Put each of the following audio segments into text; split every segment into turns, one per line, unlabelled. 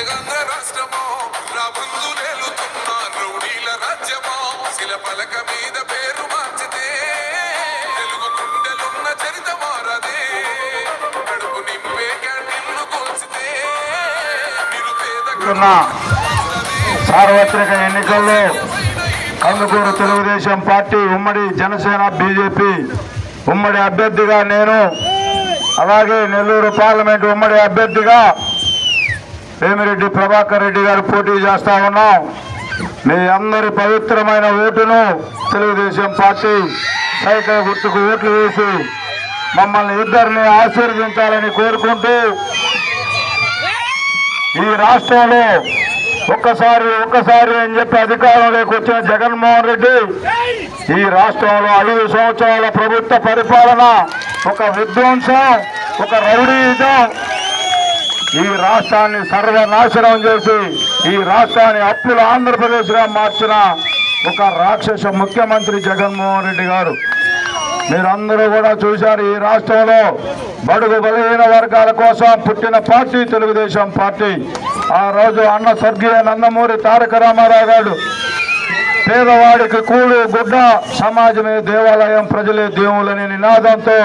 రాష్ట్రమో రాబందు నేలుతున్న రౌడీల రాజ్యమో శిల పలక మీద పేరు మార్చితే తెలుగు గుండెలున్న చరిత మారదే. కడుపు నింపే క్యాంటీన్లు కోల్చితే నిరుపేద
సార్వత్రిక ఎన్నికల్లో కందుకూరు తెలుగుదేశం పార్టీ ఉమ్మడి జనసేన బీజేపీ ఉమ్మడి అభ్యర్థిగా నేను అలాగే నెల్లూరు పార్లమెంట్ ఉమ్మడి అభ్యర్థిగా వేమిరెడ్డి ప్రభాకర్ రెడ్డి గారు పోటీ చేస్తా ఉన్నాం. మీ అందరి పవిత్రమైన ఓటును తెలుగుదేశం పార్టీ సైకిల్ గుర్తుకు ఓట్లు వేసి మమ్మల్ని ఇద్దరిని ఆశీర్వదించాలని కోరుకుంటూ ఈ రాష్ట్రంలో ఒక్కసారి ఒక్కసారి అని చెప్పి అధికారంలోకి వచ్చిన జగన్మోహన్ రెడ్డి ఈ రాష్ట్రంలో ఐదు సంవత్సరాల ప్రభుత్వ పరిపాలన ఒక విధ్వంసం ఒక రౌడీయుధం ఈ రాష్ట్రాన్ని సర్వనాశనం చేసి ఈ రాష్ట్రాన్ని అప్పుల ఆంధ్రప్రదేశ్గా మార్చిన ఒక రాక్షస ముఖ్యమంత్రి జగన్మోహన్ రెడ్డి గారు. మీరందరూ కూడా చూశారు ఈ రాష్ట్రంలో బడుగు బలహీన వర్గాల కోసం పుట్టిన పార్టీ తెలుగుదేశం పార్టీ. ఆ రోజు అన్న స్వర్గీయ నందమూరి తారక రామారావు గారు పేదవాడికి కూడు గుడ్డ సమాజమే దేవాలయం ప్రజలే దేవులనే నినాదంతో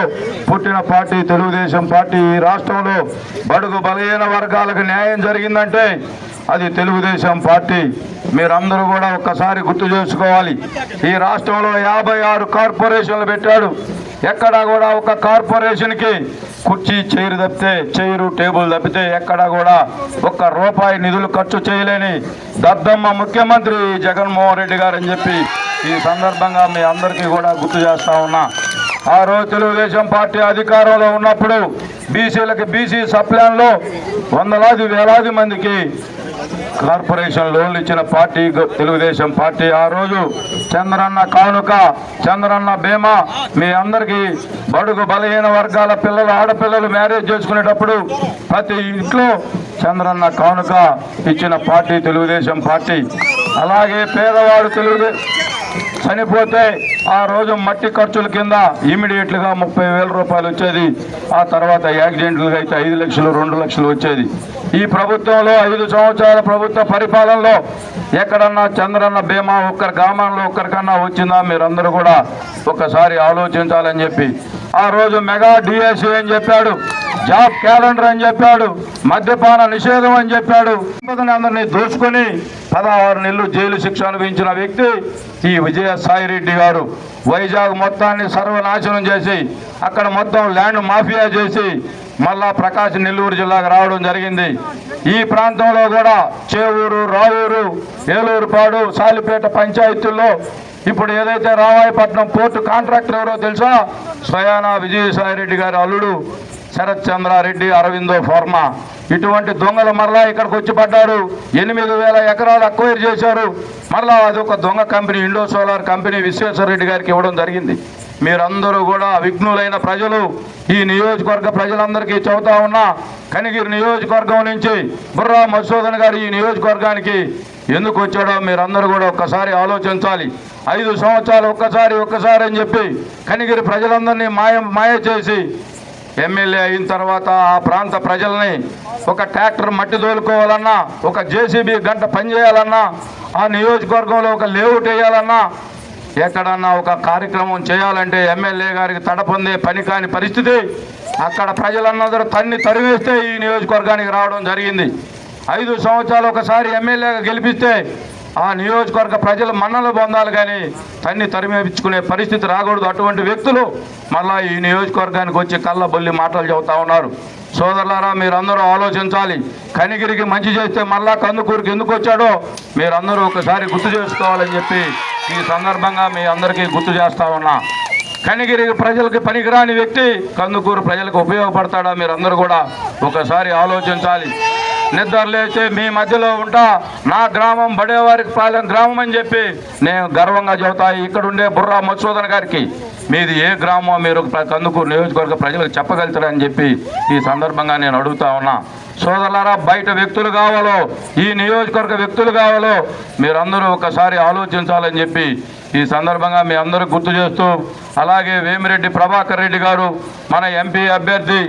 పుట్టిన పార్టీ తెలుగుదేశం పార్టీ ఈ రాష్ట్రంలో బడుగు బలహీన వర్గాలకు న్యాయం జరిగిందంటే అది తెలుగుదేశం పార్టీ. మీరందరూ కూడా ఒక్కసారి గుర్తు చేసుకోవాలి. ఈ రాష్ట్రంలో యాభై ఆరు కార్పొరేషన్లు పెట్టాడు. ఎక్కడా కూడా ఒక కార్పొరేషన్కి కుర్చీ చైరు తప్పితే చైరు టేబుల్ తప్పితే ఎక్కడా కూడా ఒక్క రూపాయి నిధులు ఖర్చు చేయలేని దద్దమ్మ ముఖ్యమంత్రి జగన్మోహన్ రెడ్డి గారు అని చెప్పి ఈ సందర్భంగా మీ అందరికీ కూడా గుర్తు చేస్తా ఉన్నా. ఆ రోజు తెలుగుదేశం పార్టీ అధికారంలో ఉన్నప్పుడు బీసీలకి బీసీ సప్లాన్లో వందలాది వేలాది మందికి కార్పొరేషన్ లోన్లు ఇచ్చిన పార్టీ తెలుగుదేశం పార్టీ ఆ రోజు చంద్రన్న కానుక చంద్రన్న బీమా మీ అందరికీ బడుగు బలహీన వర్గాల పిల్లలు ఆడపిల్లలు మ్యారేజ్ చేసుకునేటప్పుడు ప్రతి ఇంట్లో చంద్రన్న కానుక ఇచ్చిన పార్టీ తెలుగుదేశం పార్టీ. అలాగే పేదవాడు తెలుగు చనిపోతే ఆ రోజు మట్టి ఖర్చుల కింద ఇమీడియట్లుగా ముప్పై వేల రూపాయలు వచ్చేది. ఆ తర్వాత యాక్సిడెంట్లుగా అయితే ఐదు లక్షలు రెండు లక్షలు వచ్చేది. ఈ ప్రభుత్వంలో ఐదు సంవత్సరాల ప్రభుత్వ పరిపాలనలో ఎక్కడన్నా చంద్రన్న బీమా ఒక్కరి గ్రామంలో ఒక్కరికన్నా వచ్చిందా మీరందరూ కూడా ఒకసారి ఆలోచించాలని చెప్పి. ఆ రోజు మెగా డిఎస్సీ అని చెప్పాడు. జాబ్ క్యాలెండర్ అని చెప్పాడు మద్యపాన నిషేధం అని చెప్పాడు. అందరినీ దోచుకొని పదహారు నెలలు జైలు శిక్ష అనుభవించిన వ్యక్తి ఈ విజయసాయి రెడ్డి గారు. వైజాగ్ మొత్తాన్ని సర్వనాశనం చేసి అక్కడ మొత్తం ల్యాండ్ మాఫియా చేసి మళ్ళా ప్రకాశం నెల్లూరు జిల్లాకు రావడం జరిగింది. ఈ ప్రాంతంలో కూడా చేవూరు రావూరు ఏలూరుపాడు సాలిపేట పంచాయతీల్లో ఇప్పుడు ఏదైతే రామాయపట్నం పోర్టు కాంట్రాక్టర్ ఎవరో తెలుసా? స్వయానా విజయసాయి రెడ్డి గారి అల్లుడు. శరత్ చంద్రారెడ్డి అరవిందో ఫార్మా. ఇటువంటి దొంగలు మరలా ఇక్కడికి వచ్చి పడ్డారు. ఎనిమిది వేల ఎకరాలు అక్వైర్ చేశారు. మరలా అది ఒక దొంగ company Indo solar company Visweswara Reddy గారికి ఇవ్వడం జరిగింది. మీరందరూ కూడా విఘ్నులైన ప్రజలు ఈ నియోజకవర్గ ప్రజలందరికీ చెబుతా ఉన్నా కనిగిరి నియోజకవర్గం నుంచి బుర్రా మధుసూదన్ గారు ఈ నియోజకవర్గానికి ఎందుకు వచ్చాడో మీరందరూ కూడా ఒక్కసారి ఆలోచించాలి. ఐదు సంవత్సరాలు ఒక్కసారి ఒక్కసారి అని చెప్పి కనిగిరి ప్రజలందరినీ మాయ మాయ చేసి ఎమ్మెల్యే అయిన తర్వాత ఆ ప్రాంత ప్రజల్ని ఒక ట్రాక్టర్ మట్టి తోలుకోవాలన్నా ఒక జేసీబీ గంట పనిచేయాలన్నా ఆ నియోజకవర్గంలో ఒక లేఅవుట్ వేయాలన్నా ఎక్కడన్నా ఒక కార్యక్రమం చేయాలంటే ఎమ్మెల్యే గారికి తడపొందే పని కాని పరిస్థితి అక్కడ ప్రజలందరూ తన్ని తరివేస్తే ఈ నియోజకవర్గానికి రావడం జరిగింది. ఐదు సంవత్సరాలు ఒకసారి ఎమ్మెల్యేగా గెలిపిస్తే ఆ నియోజకవర్గ ప్రజలు మన్నలు పొందాలి కానీ తన్ని తరిమేపించుకునే పరిస్థితి రాకూడదు. అటువంటి వ్యక్తులు మళ్ళా ఈ నియోజకవర్గానికి వచ్చి కళ్ళ బొల్లి మాటలు చెబుతా ఉన్నారు. సోదరులారా మీరందరూ ఆలోచించాలి. కనిగిరికి మంచి చేస్తే మళ్ళా కందుకూరుకి ఎందుకు వచ్చాడో మీరందరూ ఒకసారి గుర్తు చేసుకోవాలని చెప్పి ఈ సందర్భంగా మీ అందరికీ గుర్తు చేస్తా ఉన్నా. కనిగిరి ప్రజలకు పనికిరాని వ్యక్తి కందుకూరు ప్రజలకు ఉపయోగపడతాడా మీరందరూ కూడా ఒకసారి ఆలోచించాలి. నిద్రలేచి మీ మధ్యలో ఉంటా. నా గ్రామం బడేవారికి పాలెం గ్రామం అని చెప్పి నేను గర్వంగా చెబుతా. ఇక్కడ ఉండే బుర్రా మధుసూదన్ గారికి మీది ఏ గ్రామం మీరు ప్ర- కందుకూరు నియోజకవర్గ ప్రజలకు చెప్పగలుగుతారని చెప్పి ఈ సందర్భంగా నేను అడుగుతా ఉన్నా. సోదరులారా బయట వ్యక్తులు కావాలో ఈ నియోజకవర్గ వ్యక్తులు కావాలో మీరందరూ ఒకసారి ఆలోచించాలని చెప్పి ఈ సందర్భంగా మీ అందరూ గుర్తు చేస్తూ అలాగే వేమిరెడ్డి ప్రభాకర్ రెడ్డి గారు మన ఎంపీ అభ్యర్థి